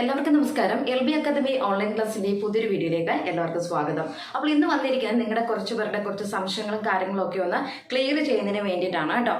എല്ലാവർക്കും നമസ്കാരം. L B academy online ക്ലാസ്സിന്റെ പുതിയൊരു വീഡിയോയിലേക്ക് എല്ലാവർക്കും സ്വാഗതം. അപ്പോൾ ഇന്ന് വന്നിരിക്കുന്നത് നിങ്ങളുടെ കുറച്ച് പേരുടെ കുറച്ച് സംശയങ്ങളും കാര്യങ്ങളും ഒക്കെ ഒന്ന് ക്ലിയർ ചെയ്യുന്നതിന് വേണ്ടിയിട്ടാണ് കേട്ടോ.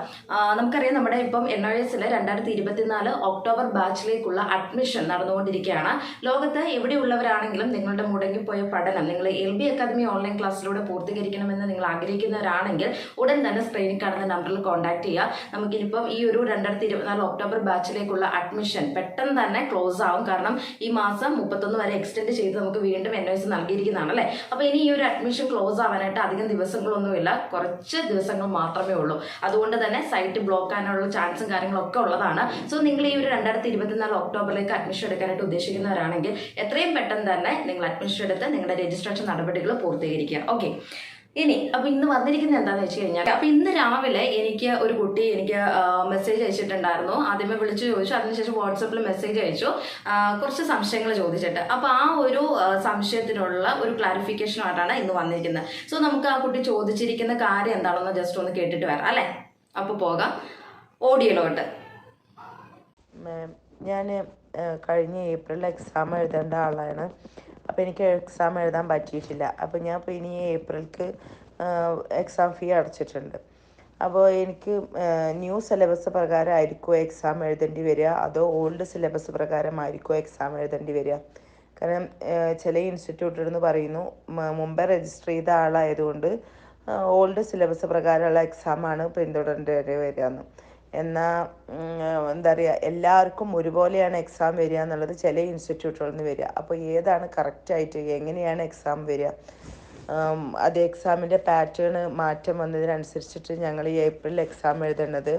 നമുക്കറിയാം നമ്മുടെ ഇപ്പം എൻ ഒ എസിൽ രണ്ടായിരത്തി ഇരുപത്തിനാല് ഒക്ടോബർ ബാച്ചിലേക്കുള്ള അഡ്മിഷൻ നടന്നുകൊണ്ടിരിക്കുകയാണ്. ലോകത്ത് എവിടെയുള്ളവരാണെങ്കിലും നിങ്ങളുടെ മുടങ്ങിപ്പോയ പഠനം നിങ്ങൾ എൽ ബി അക്കാദമി ഓൺലൈൻ ക്ലാസ്സിലൂടെ പൂർത്തീകരിക്കണമെന്ന് നിങ്ങൾ ആഗ്രഹിക്കുന്നവരാണെങ്കിൽ ഉടൻ തന്നെ സ്ക്രീനിൽ കാണുന്ന നമ്പറിൽ കോൺടാക്ട് ചെയ്യുക. നമുക്കിനിപ്പം ഈ ഒരു രണ്ടായിരത്തി ഇരുപത്തിനാല് ഒക്ടോബർ ബാച്ചിലേക്കുള്ള അഡ്മിഷൻ പെട്ടെന്ന് തന്നെ ക്ലോസ് ആവും. കാരണം ഈ മാസം മുപ്പത്തൊന്ന് വരെ എക്സ്റ്റെൻഡ് ചെയ്ത് നമുക്ക് വീണ്ടും എൻ എസ് നൽകിയിരിക്കുന്നതാണ് അല്ലേ അപ്പോൾ ഇനി ഈ ഒരു അഡ്മിഷൻ ക്ലോസ് ആവാനായിട്ട് അധികം ദിവസങ്ങളൊന്നുമില്ല. കുറച്ച് ദിവസങ്ങൾ മാത്രമേ ഉള്ളൂ. അതുകൊണ്ട് തന്നെ സൈറ്റ് ബ്ലോക്ക് ആകാനുള്ള ചാൻസും കാര്യങ്ങളൊക്കെ ഉള്ളതാണ്. സോ നിങ്ങൾ ഈ ഒരു രണ്ടായിരത്തി ഇരുപത്തിനാല് ഒക്ടോബറിലേക്ക് അഡ്മിഷൻ എടുക്കാനായിട്ട് ഉദ്ദേശിക്കുന്നവരാണെങ്കിൽ എത്രയും പെട്ടെന്ന് തന്നെ നിങ്ങൾ അഡ്മിഷൻ എടുത്ത് നിങ്ങളുടെ രജിസ്ട്രേഷൻ നടപടികൾ പൂർത്തീകരിക്കുക. ഓക്കെ ഇനി അപ്പൊ ഇന്ന് വന്നിരിക്കുന്നത് എന്താന്ന് വെച്ച് കഴിഞ്ഞാൽ അപ്പൊ ഇന്ന് രാവിലെ എനിക്ക് ഒരു കുട്ടി എനിക്ക് മെസ്സേജ് അയച്ചിട്ടുണ്ടായിരുന്നു. ആദ്യമേ വിളിച്ചു ചോദിച്ചു. അതിനുശേഷം വാട്സപ്പിൽ മെസ്സേജ് അയച്ചു. കുറച്ച് സംശയങ്ങൾ ചോദിച്ചിട്ട്. അപ്പൊ ആ ഒരു സംശയത്തിനുള്ള ഒരു ക്ലാരിഫിക്കേഷനായിട്ടാണ് ഇന്ന് വന്നിരിക്കുന്നത്. സോ നമുക്ക് ആ കുട്ടി ചോദിച്ചിരിക്കുന്ന കാര്യം എന്താണെന്ന് ജസ്റ്റ് ഒന്ന് കേട്ടിട്ട് വരാം അല്ലേ? അപ്പൊ പോകാം. ഓഡിയോയിലോട്ട് ഞാൻ കഴിഞ്ഞ ഏപ്രിലിൽ എക്സാം എഴുതേണ്ട ആളാണ്. അപ്പോൾ എനിക്ക് എക്സാം എഴുതാൻ പറ്റിയിട്ടില്ല. അപ്പോൾ ഞാൻ ഇപ്പോൾ ഇനി ഏപ്രിൽക്ക് എക്സാം ഫീ അടച്ചിട്ടുണ്ട്. അപ്പോൾ എനിക്ക് ന്യൂ സിലബസ് പ്രകാരം പ്രകാരമായിരിക്കുമോ എക്സാം എഴുതേണ്ടി വരിക. അതോ ഓൾഡ് സിലബസ് പ്രകാരമായിരിക്കുമോ എക്സാം എഴുതേണ്ടി വരിക. കാരണം ചില ഇൻസ്റ്റിറ്റ്യൂട്ടിൽ നിന്ന് പറയുന്നു മുമ്പേ രജിസ്റ്റർ ചെയ്ത ആളായതുകൊണ്ട് ഓൾഡ് സിലബസ് പ്രകാരമുള്ള എക്സാമാണ് പിന്തുടരേണ്ടി വരിക എന്ന്. എന്നാൽ എന്താ പറയുക എല്ലാവർക്കും ഒരുപോലെയാണ് എക്സാം വരിക എന്നുള്ളത് ചില ഇൻസ്റ്റിറ്റ്യൂട്ടുകളിൽ നിന്ന് വരിക. അപ്പോൾ ഏതാണ് കറക്റ്റായിട്ട് എങ്ങനെയാണ് എക്സാം വരിക? അത് എക്സാമിന്റെ പാറ്റേൺ മാറ്റം വന്നതിനനുസരിച്ചിട്ട് ഞങ്ങൾ ഈ ഏപ്രിൽ എക്സാം എഴുതേണ്ടത്.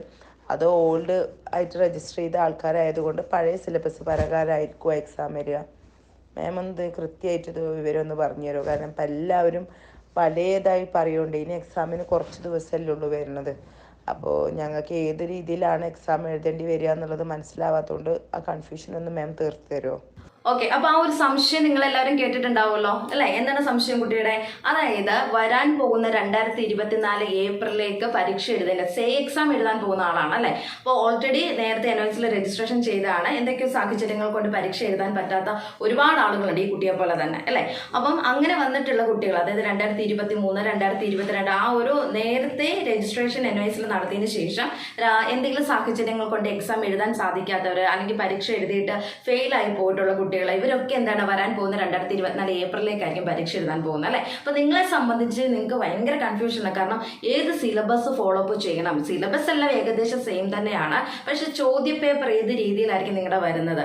അത് ഓൾഡ് ആയിട്ട് രജിസ്റ്റർ ചെയ്ത ആൾക്കാരായതുകൊണ്ട് പഴയ സിലബസ് പ്രകാരമായിരിക്കും എക്സാം വരിക. മാം ഒന്ന് കൃത്യമായിട്ട് ഇത് വിവരം ഒന്ന് പറഞ്ഞു തരുമോ? കാരണം ഇപ്പം എല്ലാവരും പഴയതായി പറയുന്നുണ്ട്. ഇനി എക്സാമിന് കുറച്ച് ദിവസമല്ലേ ഉള്ളൂ വരുന്നത്. അപ്പോൾ ഞങ്ങൾക്ക് ഏത് രീതിയിലാണ് എക്സാം എഴുതേണ്ടി വരിക എന്നുള്ളത് മനസ്സിലാവാത്തതുകൊണ്ട് ആ കൺഫ്യൂഷൻ ഒന്ന് മാം തീർത്ത് തരുമോ ഓക്കെ അപ്പൊ ആ ഒരു സംശയം നിങ്ങൾ എല്ലാവരും കേട്ടിട്ടുണ്ടാവുമല്ലോ അല്ലെ? എന്താണ് സംശയം കുട്ടിയുടെ? അതായത് വരാൻ പോകുന്ന രണ്ടായിരത്തി ഇരുപത്തിനാല് ഏപ്രിലേക്ക് പരീക്ഷ എഴുതേണ്ട സേ എക്സാം എഴുതാൻ പോകുന്ന ആളാണ് അല്ലെ? അപ്പോൾ ഓൾറെഡി നേരത്തെ എൻഎസിൽ രജിസ്ട്രേഷൻ ചെയ്താണ് എന്തൊക്കെയോ സാഹചര്യങ്ങൾ കൊണ്ട് പരീക്ഷ എഴുതാൻ പറ്റാത്ത ഒരുപാട് ആളുകളുണ്ട് ഈ കുട്ടിയെ പോലെ തന്നെ അല്ലെ? അപ്പം അങ്ങനെ വന്നിട്ടുള്ള കുട്ടികൾ അതായത് രണ്ടായിരത്തി ഇരുപത്തി മൂന്ന് രണ്ടായിരത്തി ഇരുപത്തിരണ്ട് ആ ഒരു നേരത്തെ രജിസ്ട്രേഷൻ എൻ എസിൽ നടത്തിയതിന് ശേഷം എന്തെങ്കിലും സാഹചര്യങ്ങൾ കൊണ്ട് എക്സാം എഴുതാൻ സാധിക്കാത്തവർ അല്ലെങ്കിൽ പരീക്ഷ എഴുതിയിട്ട് ഫെയിൽ ആയി പോയിട്ടുള്ള കുട്ടികൾ ഇവരൊക്കെ എന്താണ് വരാൻ പോകുന്ന രണ്ടായിരത്തി ഇരുപത്തിനാല് ഏപ്രിലേക്കായിരിക്കും പരീക്ഷ എഴുതാൻ പോകുന്നത് അല്ലേ? അപ്പൊ നിങ്ങളെ സംബന്ധിച്ച് നിങ്ങൾക്ക് ഭയങ്കര കൺഫ്യൂഷനാണ് കാരണം ഏത് സിലബസ് ഫോളോ അപ്പ് ചെയ്യണം? സിലബസ് എല്ലാം ഏകദേശം സെയിം തന്നെയാണ്. പക്ഷെ ചോദ്യപേപ്പർ ഏത് രീതിയിലായിരിക്കും നിങ്ങളുടെ വരുന്നത്?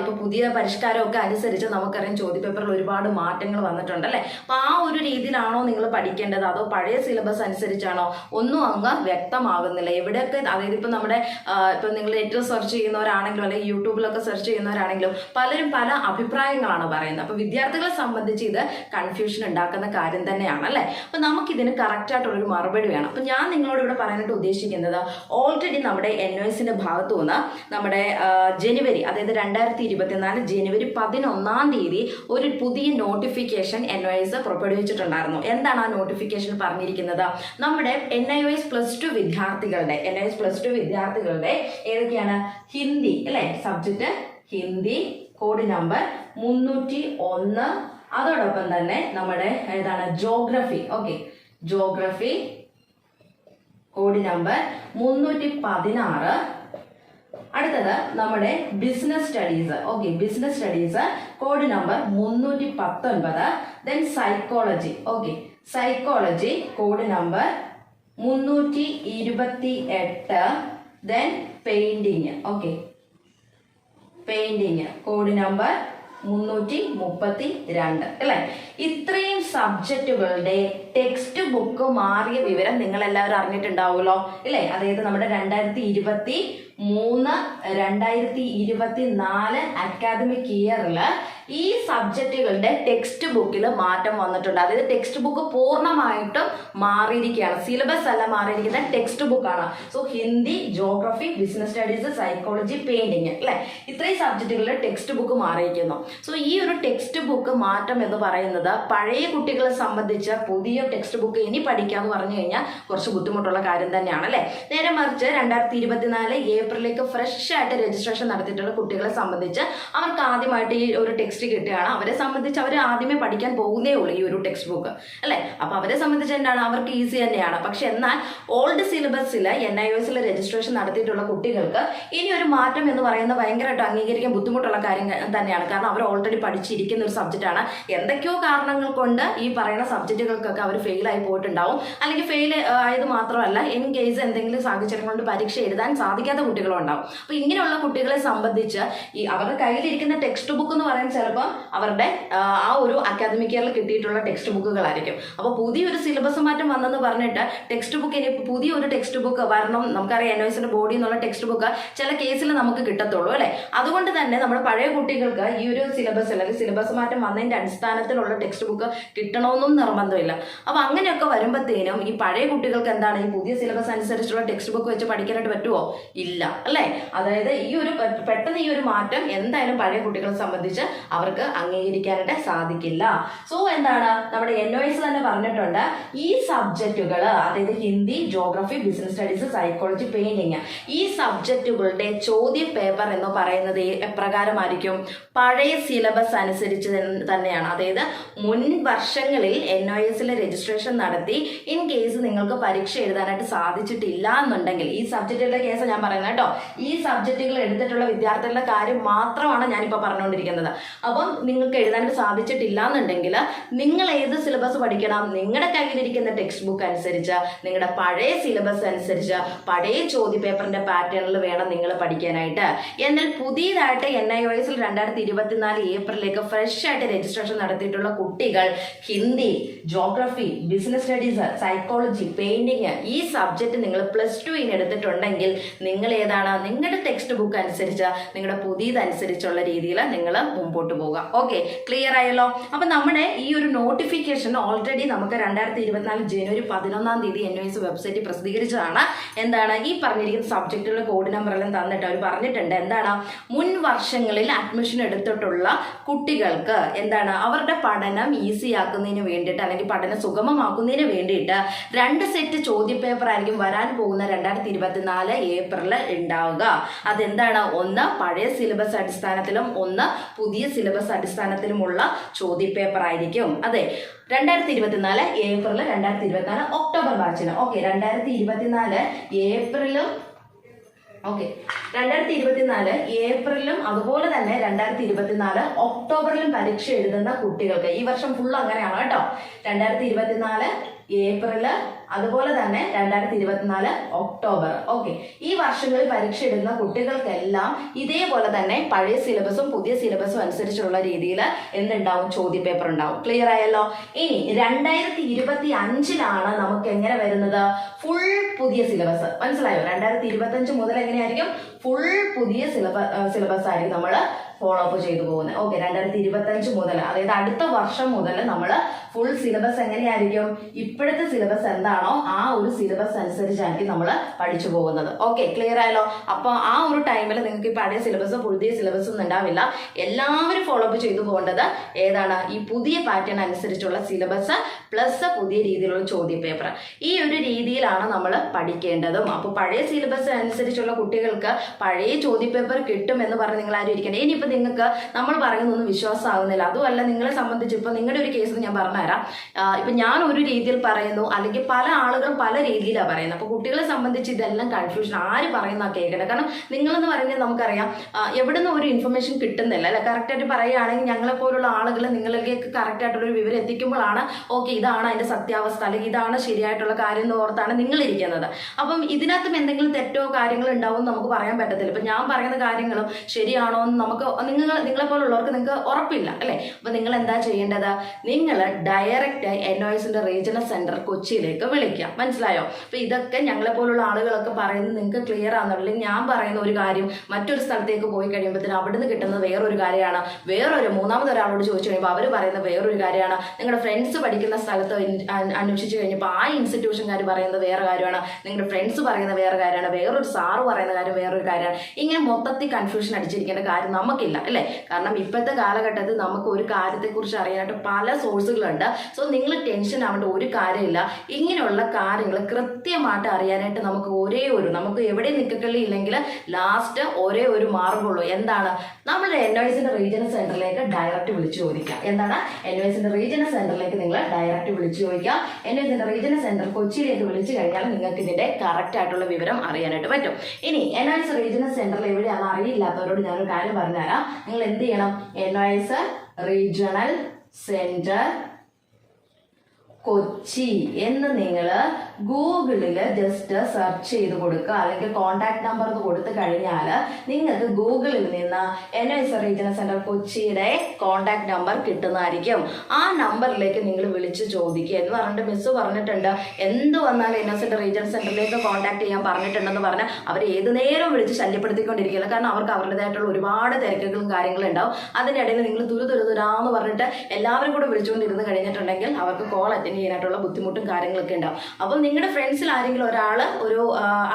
ഇപ്പൊ പുതിയ പരിഷ്കാരമൊക്കെ അനുസരിച്ച് നമുക്കറിയാം ചോദ്യ പേപ്പറിൽ ഒരുപാട് മാറ്റങ്ങൾ വന്നിട്ടുണ്ട് അല്ലേ? അപ്പൊ ആ ഒരു രീതിയിലാണോ നിങ്ങൾ പഠിക്കേണ്ടത്? അതോ പഴയ സിലബസ് അനുസരിച്ചാണോ? ഒന്നും അങ്ങ് വ്യക്തമാകുന്നില്ല. എവിടെയൊക്കെ അതായത് ഇപ്പൊ നമ്മുടെ ഇപ്പൊ നിങ്ങൾ നെറ്റിൽ സെർച്ച് ചെയ്യുന്നവരാണെങ്കിലും അല്ലെങ്കിൽ യൂട്യൂബിലൊക്കെ സെർച്ച് ചെയ്യുന്നവരാണെങ്കിലും പലരും പല അഭിപ്രായങ്ങളാണ് പറയുന്നത്. അപ്പൊ വിദ്യാർത്ഥികളെ സംബന്ധിച്ച് ഇത് കൺഫ്യൂഷൻ ഉണ്ടാക്കുന്ന കാര്യം തന്നെയാണ് അല്ലെ? നമുക്കിതിന് കറക്റ്റ് ആയിട്ടുള്ളൊരു മറുപടി വേണം. അപ്പൊ ഞാൻ നിങ്ങളോട് ഇവിടെ പറയാനായിട്ട് ഉദ്ദേശിക്കുന്നത് ഓൾറെഡി നമ്മുടെ എൻ ഒ എസിന്റെ ഭാഗത്തു നിന്ന് നമ്മുടെ ജനുവരി അതായത് രണ്ടായിരത്തി ഇരുപത്തിനാല് ജനുവരി പതിനൊന്നാം തീയതി ഒരു പുതിയ നോട്ടിഫിക്കേഷൻ എൻ ഒ എസ് പുറപ്പെടുവിച്ചിട്ടുണ്ടായിരുന്നു. എന്താണ് ആ നോട്ടിഫിക്കേഷൻ പറഞ്ഞിരിക്കുന്നത്? നമ്മുടെ N I O S plus two വിദ്യാർത്ഥികളുടെ N I S plus two വിദ്യാർത്ഥികളുടെ ഏതൊക്കെയാണ്? ഹിന്ദി അല്ലെ? സബ്ജക്റ്റ് ഹിന്ദി കോഡ് നമ്പർ മുന്നൂറ്റി ഒന്ന് അതോടൊപ്പം തന്നെ നമ്മുടെ ഏതാണ്? Geography okay geography code number മുന്നൂറ്റി പതിനാറ് അടുത്തത് നമ്മുടെ business studies okay business studies code number മുന്നൂറ്റി പത്തൊൻപത് then psychology okay psychology code number മുന്നൂറ്റി ഇരുപത്തി എട്ട് then painting okay painting code number മുന്നൂറ്റി മുപ്പത്തി രണ്ട് അല്ലെ? ഇത്രയും സബ്ജക്റ്റുകളുടെ ടെക്സ്റ്റ് ബുക്ക് മാറിയ വിവരം നിങ്ങൾ എല്ലാവരും അറിഞ്ഞിട്ടുണ്ടാവുമല്ലോ അല്ലെ? അതായത് നമ്മുടെ രണ്ടായിരത്തി ഇരുപത്തി മൂന്ന് രണ്ടായിരത്തി ഇരുപത്തി നാല് അക്കാദമിക് ഇയറിൽ ഈ സബ്ജക്റ്റുകളുടെ ടെക്സ്റ്റ് ബുക്കിൽ മാറ്റം വന്നിട്ടുണ്ട്. അതായത് ടെക്സ്റ്റ് ബുക്ക് പൂർണമായിട്ടും മാറിയിരിക്കുകയാണ്. സിലബസ് അല്ല മാറിയിരിക്കുന്ന ടെക്സ്റ്റ് ബുക്കാണ് so Hindi geography business studies psychology painting അല്ലെ? ഇത്രയും സബ്ജക്റ്റുകളുടെ ടെക്സ്റ്റ് ബുക്ക് മാറിയിരിക്കുന്നു. സോ ഈ ഒരു ടെക്സ്റ്റ് ബുക്ക് മാറ്റം എന്ന് പറയുന്നത് പഴയ കുട്ടികളെ സംബന്ധിച്ച് പുതിയ ടെക്സ്റ്റ് ബുക്ക് ഇനി പഠിക്കാന്ന് പറഞ്ഞു കഴിഞ്ഞാൽ കുറച്ച് ബുദ്ധിമുട്ടുള്ള കാര്യം തന്നെയാണ് അല്ലേ? നേരെ മറിച്ച് രണ്ടായിരത്തി ഇരുപത്തിനാല് ഏപ്രിലേക്ക് ഫ്രഷ് ആയിട്ട് രജിസ്ട്രേഷൻ നടത്തിയിട്ടുള്ള കുട്ടികളെ സംബന്ധിച്ച് അവർക്ക് ആദ്യമായിട്ട് ഈ ഒരു ടെക്സ്റ്റ് കിട്ടുകയാണ്. അവരെ സംബന്ധിച്ച് അവർ ആദ്യമേ പഠിക്കാൻ പോകുന്നേ ഉള്ളൂ ഈ ഒരു ടെക്സ്റ്റ് ബുക്ക് അല്ലേ? അപ്പൊ അവരെ സംബന്ധിച്ച് എന്താണ്? അവർക്ക് ഈസി തന്നെയാണ്. പക്ഷെ എന്നാൽ ഓൾഡ് സിലബസിൽ എൻ ഐ എസിൽ രജിസ്ട്രേഷൻ നടത്തിയിട്ടുള്ള കുട്ടികൾക്ക് ഇനി ഒരു മാറ്റം എന്ന് പറയുന്നത് ഭയങ്കരമായിട്ട് അംഗീകരിക്കാൻ ബുദ്ധിമുട്ടുള്ള കാര്യം തന്നെയാണ്. കാരണം അവർ ഓൾറെഡി പഠിച്ചിരിക്കുന്ന ഒരു സബ്ജക്റ്റ് ആണ്. എന്തൊക്കെയോ കാരണങ്ങൾ കൊണ്ട് ഈ പറയുന്ന സബ്ജക്റ്റുകൾക്കൊക്കെ അവർ ഫെയിൽ ആയി പോയിട്ടുണ്ടാവും. അല്ലെങ്കിൽ ഫെയിൽ ആയത് മാത്രമല്ല ഇൻ കേസ് എന്തെങ്കിലും സാഹചര്യം കൊണ്ട് പരീക്ഷ എഴുതാൻ സാധിക്കാത്ത കുട്ടികളും ഉണ്ടാവും. അപ്പൊ ഇങ്ങനെയുള്ള കുട്ടികളെ സംബന്ധിച്ച് ഈ അവരുടെ കയ്യിലിരിക്കുന്ന ടെക്സ്റ്റ് ബുക്ക് എന്ന് പറയുന്നത് ചിലപ്പോൾ അവരുടെ ആ, ഒരു അക്കാദമിക് ഇയറിൽ കിട്ടിയിട്ടുള്ള ടെക്സ്റ്റ് ബുക്കുകളായിരിക്കും അപ്പോൾ പുതിയൊരു സിലബസ് മാറ്റം വന്നെന്ന് പറഞ്ഞിട്ട് ടെക്സ്റ്റ് ബുക്ക് ഇനി പുതിയ ഒരു ടെക്സ്റ്റ് ബുക്ക് വരണം. നമുക്കറിയാം എൻ എസിന്റെ ബോഡി എന്നുള്ള ടെക്സ്റ്റ് ബുക്ക് ചില കേസിൽ നമുക്ക് കിട്ടത്തുള്ളൂ അല്ലേ? അതുകൊണ്ട് തന്നെ നമ്മുടെ പഴയ കുട്ടികൾക്ക് ഈ ഒരു സിലബസ് അല്ലെങ്കിൽ സിലബസ് മാറ്റം വന്നതിന്റെ അടിസ്ഥാനത്തിലുള്ള ടെക്സ്റ്റ് ബുക്ക് കിട്ടണമെന്നും നിർബന്ധമില്ല. അപ്പോൾ അങ്ങനെയൊക്കെ വരുമ്പോഴത്തേനും ഈ പഴയ കുട്ടികൾക്ക് എന്താണ്? ഈ പുതിയ സിലബസ് അനുസരിച്ചുള്ള ടെക്സ്റ്റ് ബുക്ക് വെച്ച് പഠിക്കാനായിട്ട് പറ്റുമോ ഇല്ല. അല്ലേ? അതായത് ഈ ഒരു പെട്ടെന്ന് ഈ ഒരു മാറ്റം എന്തായാലും പഴയ കുട്ടികളെ സംബന്ധിച്ച് അവർക്ക് അംഗീകരിക്കാനായിട്ട് സാധിക്കില്ല. സോ എന്താണ്? നമ്മുടെ എൻ ഒ എസ് തന്നെ പറഞ്ഞിട്ടുണ്ട്. ഈ സബ്ജക്റ്റുകൾ അതായത് Hindi geography business studies psychology painting ഈ സബ്ജക്റ്റുകളുടെ ചോദ്യ പേപ്പർ എന്ന് പറയുന്നത് എപ്രകാരമായിരിക്കും? പഴയ സിലബസ് അനുസരിച്ച് തന്നെയാണ്. അതായത് മുൻ വർഷങ്ങളിൽ എൻ ഒ എസിലെ രജിസ്ട്രേഷൻ നടത്തി ഇൻ കേസ് നിങ്ങൾക്ക് പരീക്ഷ എഴുതാനായിട്ട് സാധിച്ചിട്ടില്ല എന്നുണ്ടെങ്കിൽ ഈ സബ്ജക്റ്റുകളുടെ കേസ് ഞാൻ പറയുന്നത് കേട്ടോ. ഈ സബ്ജക്റ്റുകൾ എടുത്തിട്ടുള്ള വിദ്യാർത്ഥികളുടെ കാര്യം മാത്രമാണ് ഞാനിപ്പോൾ പറഞ്ഞുകൊണ്ടിരിക്കുന്നത്. അപ്പം നിങ്ങൾക്ക് എഴുതാനായിട്ട് സാധിച്ചിട്ടില്ല എന്നുണ്ടെങ്കിൽ നിങ്ങൾ ഏത് സിലബസ് പഠിക്കണം നിങ്ങളുടെ കയ്യിലിരിക്കുന്ന ടെക്സ്റ്റ് ബുക്ക് അനുസരിച്ച് നിങ്ങളുടെ പഴയ സിലബസ് അനുസരിച്ച് പഴയ ചോദ്യ പേപ്പറിന്റെ പാറ്റേണിൽ വേണം നിങ്ങൾ പഠിക്കാനായിട്ട്. എന്നാൽ പുതിയതായിട്ട് എൻ ഐ ഒ എസിൽ രണ്ടായിരത്തി ഇരുപത്തിനാല് ഏപ്രിലേക്ക് ഫ്രഷ് ആയിട്ട് രജിസ്ട്രേഷൻ നടത്തിയിട്ടുള്ള കുട്ടികൾ Hindi geography business studies psychology painting ഈ സബ്ജക്റ്റ് നിങ്ങൾ പ്ലസ് ടുവിന് എടുത്തിട്ടുണ്ടെങ്കിൽ നിങ്ങൾ ഏതാണ്? നിങ്ങളുടെ ടെക്സ്റ്റ് ബുക്ക് അനുസരിച്ച് നിങ്ങളുടെ പുതിയതനുസരിച്ചുള്ള രീതിയിൽ നിങ്ങൾ മുമ്പോട്ട് പോകുക ഓക്കെ ക്ലിയർ ആയല്ലോ? അപ്പൊ നമ്മുടെ ഈ ഒരു നോട്ടിഫിക്കേഷൻ ഓൾറെഡി നമുക്ക് രണ്ടായിരത്തി ഇരുപത്തിനാല് ജനുവരി പതിനൊന്നാം തീയതി എൻ എസ് വെബ്സൈറ്റിൽ പ്രസിദ്ധീകരിച്ചതാണ്. എന്താണ്? ഈ പറഞ്ഞിരിക്കുന്ന സബ്ജക്റ്റുകളുടെ കോഡ് നമ്പർ എല്ലാം തന്നിട്ട് അവർ പറഞ്ഞിട്ടുണ്ട്. എന്താണ്? മുൻ വർഷങ്ങളിൽ അഡ്മിഷൻ എടുത്തിട്ടുള്ള കുട്ടികൾക്ക് എന്താണ്? അവരുടെ പഠനം ഈസി ആക്കുന്നതിന് വേണ്ടിയിട്ട് അല്ലെങ്കിൽ പഠനം സുഗമമാക്കുന്നതിന് വേണ്ടിയിട്ട് രണ്ട് സെറ്റ് ചോദ്യപേപ്പർ ആയിരിക്കും വരാൻ പോകുന്ന രണ്ടായിരത്തി ഇരുപത്തിനാല് ഏപ്രിൽ ഉണ്ടാവുക. അതെന്താണ്? ഒന്ന് പഴയ സിലബസ് അടിസ്ഥാനത്തിലും ഒന്ന് പുതിയ സിലബസ് അടിസ്ഥാനത്തിലുമുള്ള ചോദ്യപേപ്പർ ആയിരിക്കും. അതെ രണ്ടായിരത്തി ഇരുപത്തിനാല് ഏപ്രിൽ രണ്ടായിരത്തി ഇരുപത്തിനാല് ഒക്ടോബർ മാർച്ചിന്. ഓക്കെ രണ്ടായിരത്തി ഇരുപത്തിനാല് ഏപ്രിലും ഓക്കെ രണ്ടായിരത്തി ഇരുപത്തിനാല് ഏപ്രിലും അതുപോലെ തന്നെ രണ്ടായിരത്തി ഇരുപത്തിനാല് ഒക്ടോബറിലും പരീക്ഷ എഴുതുന്ന കുട്ടികൾക്ക് ഈ വർഷം ഫുൾ അങ്ങനെയാണ് കേട്ടോ. രണ്ടായിരത്തി ഇരുപത്തിനാല് ഏപ്രിൽ അതുപോലെ തന്നെ രണ്ടായിരത്തി ഇരുപത്തിനാല് ഒക്ടോബർ. ഓക്കെ ഈ വർഷങ്ങളിൽ പരീക്ഷ ഇടുന്ന കുട്ടികൾക്കെല്ലാം ഇതേപോലെ തന്നെ പഴയ സിലബസും പുതിയ സിലബസും അനുസരിച്ചുള്ള രീതിയിൽ എന്തുണ്ടാവും? ചോദ്യ പേപ്പർ ഉണ്ടാവും. ക്ലിയർ ആയല്ലോ? ഇനി രണ്ടായിരത്തി ഇരുപത്തി അഞ്ചിലാണ് നമുക്ക് എങ്ങനെ വരുന്നത്? ഫുൾ പുതിയ സിലബസ്. മനസ്സിലായോ? രണ്ടായിരത്തി ഇരുപത്തി അഞ്ച് മുതൽ എങ്ങനെയായിരിക്കും? ഫുൾ പുതിയ സിലബസ് സിലബസ് ആയിരിക്കും നമ്മൾ ഫോളോ അപ്പ് ചെയ്തു പോകുന്നത്. ഓക്കെ രണ്ടായിരത്തി ഇരുപത്തി അഞ്ച് മുതൽ അതായത് അടുത്ത വർഷം മുതൽ നമ്മൾ ഫുൾ സിലബസ് എങ്ങനെയായിരിക്കും? ഇപ്പോഴത്തെ സിലബസ് എന്താണോ ആ ഒരു സിലബസ് അനുസരിച്ചായിരിക്കും നമ്മൾ പഠിച്ചു പോകുന്നത്. ഓക്കെ ക്ലിയർ ആയല്ലോ? അപ്പോൾ ആ ഒരു ടൈമിൽ നിങ്ങൾക്ക് ഈ പഴയ സിലബസ് പുതിയ സിലബസ് ഉണ്ടാവില്ല. എല്ലാവരും ഫോളോ അപ്പ് ചെയ്തു പോകേണ്ടത് ഏതാണ്? ഈ പുതിയ പാറ്റേൺ അനുസരിച്ചുള്ള സിലബസ് പ്ലസ് പുതിയ രീതിയിലുള്ള ചോദ്യ പേപ്പർ ഈ ഒരു രീതിയിലാണ് നമ്മൾ പഠിക്കേണ്ടതും. അപ്പോൾ പഴയ സിലബസ് അനുസരിച്ചുള്ള കുട്ടികൾക്ക് പഴയ ചോദ്യ പേപ്പർ കിട്ടും എന്ന് പറഞ്ഞ് നിങ്ങൾ ആരും ഇരിക്കണ്ടേ. ഇനിയിപ്പോൾ നിങ്ങൾക്ക് നമ്മൾ പറയുന്നൊന്നും വിശ്വാസമാകുന്നില്ല. അതുമല്ല നിങ്ങളെ സംബന്ധിച്ച് ഇപ്പോൾ നിങ്ങളുടെ ഒരു കേസ് ഞാൻ പറഞ്ഞുതരാം ആഹ് ഇപ്പം ഞാൻ ഒരു രീതിയിൽ പറയുന്നു അല്ലെങ്കിൽ പല ആളുകളും പല രീതിയിലാണ് പറയുന്നത്. അപ്പോൾ കുട്ടികളെ സംബന്ധിച്ച് ഇതെല്ലാം കൺഫ്യൂഷൻ ആര് പറയുന്ന കേൾക്കട്ടെ കാരണം നിങ്ങളെന്ന് പറയുന്നത് നമുക്കറിയാം എവിടെ നിന്ന് ഒരു ഇൻഫർമേഷൻ കിട്ടുന്നില്ല അല്ലെ? കറക്റ്റായിട്ട് പറയുകയാണെങ്കിൽ ഞങ്ങളെ പോലുള്ള ആളുകൾ നിങ്ങളിലേക്ക് കറക്റ്റായിട്ടുള്ള ഒരു വിവരം എത്തിക്കുമ്പോഴാണ് ഓക്കെ ഇതാണ് അതിന്റെ സത്യാവസ്ഥ അല്ലെങ്കിൽ ഇതാണ് ശരിയായിട്ടുള്ള കാര്യം എന്ന് ഓർത്താണ് നിങ്ങളിരിക്കുന്നത്. അപ്പം ഇതിനകത്തും എന്തെങ്കിലും തെറ്റോ കാര്യങ്ങളോ ഉണ്ടാവും നമുക്ക് പറയാൻ പറ്റത്തില്ല. ഇപ്പം ഞാൻ പറയുന്ന കാര്യങ്ങളും ശരിയാണോ എന്ന് നമുക്ക് നിങ്ങൾ നിങ്ങളെ പോലുള്ളവർക്ക് നിങ്ങൾക്ക് ഉറപ്പില്ല അല്ലേ? അപ്പം നിങ്ങൾ എന്താ ചെയ്യേണ്ടത്? നിങ്ങൾ ഡയറക്റ്റ് ആയി ഒ റീജിയണൽ സെന്റർ കൊച്ചിയിലേക്ക് വിളിക്കാം. മനസ്സിലായോ? അപ്പോൾ ഇതൊക്കെ ഞങ്ങളെ പോലുള്ള ആളുകളൊക്കെ പറയുന്നത് നിങ്ങൾക്ക് ക്ലിയർ ആണെന്നുള്ളത് ഞാൻ പറയുന്ന ഒരു കാര്യം മറ്റൊരു സ്ഥലത്തേക്ക് പോയി കഴിയുമ്പോഴത്തേന് അവിടുന്ന് കിട്ടുന്നത് വേറൊരു കാര്യമാണ്. വേറൊരു മൂന്നാമത് ഒരാളോട് ചോദിച്ചു കഴിയുമ്പോൾ അവർ പറയുന്ന വേറൊരു കാര്യമാണ്. നിങ്ങളുടെ ഫ്രണ്ട്സ് പഠിക്കുന്ന സ്ഥലത്ത് അന്വേഷിച്ച് കഴിഞ്ഞപ്പോൾ ആ ഇൻസ്റ്റിറ്റ്യൂഷൻകാർ പറയുന്നത് വേറെ കാര്യമാണ്. നിങ്ങളുടെ ഫ്രണ്ട്സ് പറയുന്ന വേറെ കാര്യമാണ്. വേറൊരു സാറ് പറയുന്ന കാര്യം വേറൊരു കാര്യമാണ്. ഇങ്ങനെ മൊത്തത്തിൽ കൺഫ്യൂഷൻ അടിച്ചിരിക്കേണ്ട കാര്യം നമുക്കില്ല അല്ലേ? കാരണം ഇപ്പോഴത്തെ കാലഘട്ടത്തിൽ നമുക്ക് ഒരു കാര്യത്തെക്കുറിച്ച് അറിയാനായിട്ട് പല സോഴ്സുകളുണ്ട് സോ നിങ്ങൾ ടെൻഷൻ ആവേണ്ട ഒരു കാര്യമില്ല. ഇങ്ങനെയുള്ള കാര്യങ്ങൾ കൃത്യമായിട്ട് അറിയാനായിട്ട് നമുക്ക് ഒരേ ഒരു നമുക്ക് എവിടെ നിൽക്കട്ടെ ഇല്ലെങ്കിൽ ലാസ്റ്റ് ഒരേ ഒരു മാർഗമുള്ളൂ. എന്താണ്? നമ്മൾ എൻ ഒസിന്റെ റീജിയണൽ സെന്ററിലേക്ക് ഡയറക്റ്റ് വിളിച്ചു ചോദിക്കാം. എന്താണ്? എൻ ഒസിന്റെ റീജിയണൽ സെന്ററിലേക്ക് നിങ്ങൾ ഡയറക്റ്റ് വിളിച്ചു ചോദിക്കാം. എൻ ഒസിന്റെ റീജിയണൽ സെന്റർ കൊച്ചിയിലേക്ക് വിളിച്ചു കഴിഞ്ഞാൽ നിങ്ങൾക്ക് ഇതിന്റെ കറക്റ്റ് ആയിട്ടുള്ള വിവരം അറിയാനായിട്ട് പറ്റും. ഇനി എൻ ഒ എസ് റീജിയണൽ സെന്ററിൽ എവിടെയാണ് അറിയില്ലാത്തവരോട് ഞാനൊരു കാര്യം പറഞ്ഞുതരാം. നിങ്ങൾ എന്ത് ചെയ്യണം? എൻ റീജിയണൽ സെന്റർ കൊച്ചി എന്ന് നിങ്ങൾ ഗൂഗിളിൽ ജസ്റ്റ് സെർച്ച് ചെയ്ത് കൊടുക്കുക അല്ലെങ്കിൽ കോണ്ടാക്ട് നമ്പർ കൊടുത്തു കഴിഞ്ഞാൽ നിങ്ങൾക്ക് ഗൂഗിളിൽ നിന്ന് എൻ എസ് റീജിയണൽ സെന്റർ കൊച്ചിയുടെ കോണ്ടാക്ട് നമ്പർ കിട്ടുന്നതായിരിക്കും. ആ നമ്പറിലേക്ക് നിങ്ങൾ വിളിച്ച് ചോദിക്കുക. എന്ന് പറഞ്ഞിട്ട് മിസ് പറഞ്ഞിട്ടുണ്ട്. എന്ത് വന്നാലും എസ് റീജിയണൽ സെന്ററിലേക്ക് കോണ്ടാക്ട് ചെയ്യാൻ പറഞ്ഞിട്ടുണ്ടെന്ന് പറഞ്ഞാൽ അവർ ഏത് നേരം വിളിച്ച് ശല്യപ്പെടുത്തിക്കൊണ്ടിരിക്കുകയാണ്. കാരണം അവർക്ക് അവരുടേതായിട്ടുള്ള ഒരുപാട് തിരക്കുകളും കാര്യങ്ങളും ഉണ്ടാവും. അതിനിടയിൽ നിങ്ങൾ തുരു തുരു തുരാന്ന് പറഞ്ഞിട്ട് എല്ലാവരും കൂടെ വിളിച്ചുകൊണ്ടിരുന്ന് കഴിഞ്ഞിട്ടുണ്ടെങ്കിൽ അവർക്ക് കോൾ അറ്റൻഡ് ചെയ്യാനായിട്ടുള്ള ബുദ്ധിമുട്ടും കാര്യങ്ങളൊക്കെ ഉണ്ടാവും. അപ്പം നിങ്ങളുടെ ഫ്രണ്ട്സിൽ ആരെങ്കിലും ഒരാൾ ഒരു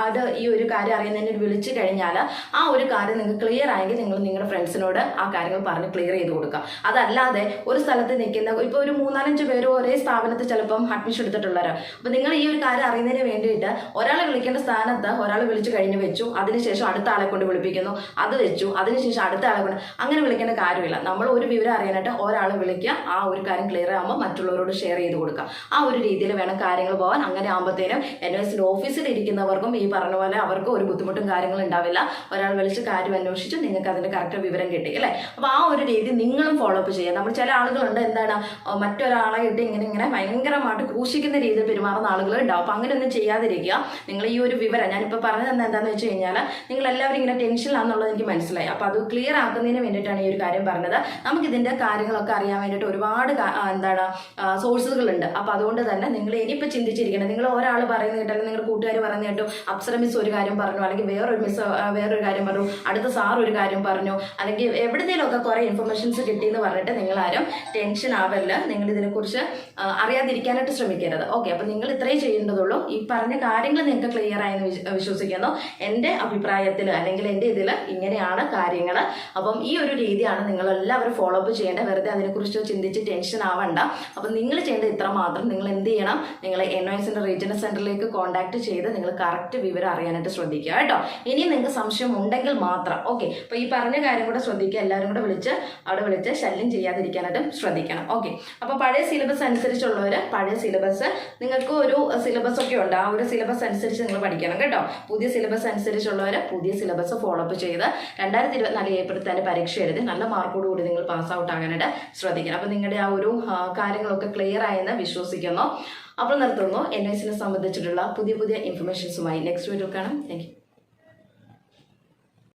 അത് ഈ ഒരു കാര്യം അറിയുന്നതിന് വിളിച്ചു കഴിഞ്ഞാൽ ആ ഒരു കാര്യം നിങ്ങൾക്ക് ക്ലിയർ ആയെങ്കിൽ നിങ്ങൾ നിങ്ങളുടെ ഫ്രണ്ട്സിനോട് ആ കാര്യങ്ങൾ പറഞ്ഞ് ക്ലിയർ ചെയ്ത് കൊടുക്കുക. അതല്ലാതെ ഒരു സ്ഥലത്ത് നിൽക്കുന്ന ഇപ്പോൾ ഒരു മൂന്നാലഞ്ച് പേര് ഒരേ സ്ഥാപനത്തിൽ ചിലപ്പം അഡ്മിഷൻ എടുത്തിട്ടുള്ളവരാണ് അപ്പോൾ നിങ്ങൾ ഈ ഒരു കാര്യം അറിയുന്നതിന് വേണ്ടിയിട്ട് ഒരാളെ വിളിക്കേണ്ട സ്ഥാനത്ത് ഒരാൾ വിളിച്ചു കഴിഞ്ഞ് വെച്ചു അതിനുശേഷം അടുത്ത ആളെ കൊണ്ട് വിളിപ്പിക്കുന്നു അത് വെച്ചു അതിനുശേഷം അടുത്ത ആളെ കൊണ്ട് അങ്ങനെ വിളിക്കേണ്ട കാര്യമില്ല. നമ്മൾ ഒരു വിവരം അറിയാനായിട്ട് ഒരാളെ വിളിക്കുക ആ ഒരു കാര്യം ക്ലിയർ ആകുമ്പോൾ മറ്റുള്ളവരോട് ഷെയർ ചെയ്ത് കൊടുക്കുക. ആ ഒരു രീതിയിൽ വേണം കാര്യങ്ങൾ പോകാൻ. അങ്ങനെ ആകുമ്പോഴത്തേനും എൻ എസ് ഓഫീസിൽ ഇരിക്കുന്നവർക്കും ഈ പറഞ്ഞ പോലെ അവർക്ക് ഒരു ബുദ്ധിമുട്ടും കാര്യങ്ങളും ഉണ്ടാവില്ല. ഒരാൾ വിളിച്ച് കാര്യം അന്വേഷിച്ച് നിങ്ങൾക്ക് അതിന്റെ കറക്റ്റ് വിവരം കിട്ടി അല്ലേ? അപ്പോൾ ആ ഒരു രീതി നിങ്ങളും ഫോളോ അപ്പ് ചെയ്യുക. നമ്മൾ ചില ആളുകളുണ്ട് എന്താണ് മറ്റൊരാളെ ഇട്ട് ഇങ്ങനെ ഇങ്ങനെ ഭയങ്കരമായിട്ട് ക്രൂശിക്കുന്ന രീതിയിൽ പെരുമാറുന്ന ആളുകൾ ഉണ്ടാവും. അപ്പോൾ അങ്ങനെയൊന്നും ചെയ്യാതിരിക്കുക. നിങ്ങൾ ഈ ഒരു വിവരം ഞാനിപ്പോൾ പറഞ്ഞു തന്നെ എന്താണെന്ന് വെച്ച് കഴിഞ്ഞാൽ നിങ്ങൾ എല്ലാവരും ഇങ്ങനെ ടെൻഷനിലാണെന്നുള്ളത് എനിക്ക് മനസ്സിലായി. അപ്പോൾ അത് ക്ലിയർ ആക്കുന്നതിന് വേണ്ടിയിട്ടാണ് ഈ ഒരു കാര്യം പറഞ്ഞത്. നമുക്ക് ഇതിന്റെ കാര്യങ്ങളൊക്കെ അറിയാൻ വേണ്ടിയിട്ട് ഒരുപാട് എന്താണ് സോഴ്സുകളുണ്ട് അപ്പോൾ അതുകൊണ്ട് തന്നെ നിങ്ങൾ ഇനിയിപ്പോൾ ചിന്തിച്ചിരിക്കണം. നിങ്ങൾ ഒരാൾ പറയുന്നത് കേട്ടോ അല്ലെങ്കിൽ നിങ്ങളുടെ കൂട്ടുകാർ പറയുന്ന കേട്ടു അപ്സര മിസ് ഒരു കാര്യം പറഞ്ഞു അല്ലെങ്കിൽ വേറൊരു മിസ് വേറൊരു കാര്യം പറഞ്ഞു അടുത്ത സാർ ഒരു കാര്യം പറഞ്ഞു അല്ലെങ്കിൽ എവിടുന്നേലൊക്കെ കുറേ ഇൻഫർമേഷൻസ് കിട്ടിയെന്ന് പറഞ്ഞിട്ട് നിങ്ങളാരും ടെൻഷൻ ആവല്ല. നിങ്ങൾ ഇതിനെക്കുറിച്ച് അറിയാതിരിക്കാനായിട്ട് ശ്രമിക്കരുത്. ഓക്കെ അപ്പം നിങ്ങൾ ഇത്രയും ചെയ്യേണ്ടതുള്ളൂ. ഈ പറഞ്ഞ കാര്യങ്ങൾ നിങ്ങൾക്ക് ക്ലിയർ ആയെന്ന് വിശ്വസിക്കുന്നു. എന്റെ അഭിപ്രായത്തിൽ അല്ലെങ്കിൽ എന്റെ ഇതിൽ ഇങ്ങനെയാണ് കാര്യങ്ങൾ. അപ്പം ഈ ഒരു രീതിയാണ് നിങ്ങൾ എല്ലാവരും ഫോളോ അപ്പ് ചെയ്യേണ്ടത്. വെറുതെ അതിനെക്കുറിച്ച് ചിന്തിച്ച് ടെൻഷൻ ആവണ്ട. അപ്പം നിങ്ങൾ ചെയ്യേണ്ടത് ഇത്ര മാത്രം നിങ്ങൾ എന്ത് ചെയ്യണം? നിങ്ങൾ എൻ ഒ എസിന്റെ റീജിയണൽ സെന്ററിലേക്ക് കോൺടാക്ട് ചെയ്ത് നിങ്ങൾ കറക്റ്റ് വിവരം അറിയാനായിട്ട് ശ്രദ്ധിക്കുക കേട്ടോ. ഇനി നിങ്ങൾക്ക് സംശയം ഉണ്ടെങ്കിൽ മാത്രം. ഓക്കെ അപ്പോൾ ഈ പറഞ്ഞ കാര്യം കൂടെ ശ്രദ്ധിക്കുക. എല്ലാവരും കൂടെ വിളിച്ച് അവിടെ വിളിച്ച് ശല്യം ചെയ്യാതിരിക്കാനായിട്ടും ശ്രദ്ധിക്കണം. ഓക്കെ അപ്പോൾ പഴയ സിലബസ് അനുസരിച്ചുള്ളവർ പഴയ സിലബസ് നിങ്ങൾക്ക് ഒരു സിലബസ് ഒക്കെ ഉണ്ട്. ആ ഒരു സിലബസ് അനുസരിച്ച് നിങ്ങൾ പഠിക്കണം കേട്ടോ. പുതിയ സിലബസ് അനുസരിച്ചുള്ളവർ പുതിയ സിലബസ് ഫോളോ അപ്പ് ചെയ്ത് രണ്ടായിരത്തി ഇരുപത്തിനാല് ഏപ്രിൽ തന്നെ പരീക്ഷ എഴുതി നല്ല മാർക്കോട് കൂടി നിങ്ങൾ പാസ് ഔട്ട് ആകാനായിട്ട് ശ്രദ്ധിക്കണം. അപ്പോൾ നിങ്ങളുടെ ആ ഒരു കാര്യങ്ങളൊക്കെ ക്ലിയർ ആയെന്ന് വിശ്വസിക്കുന്നു. അപ്പോൾ നിർത്തുന്നു എൻ ഐസിനെ സംബന്ധിച്ചിട്ടുള്ള പുതിയ പുതിയ ഇൻഫർമേഷൻസുമായി നെക്സ്റ്റ് വീഡിയോ കാണാം. താങ്ക്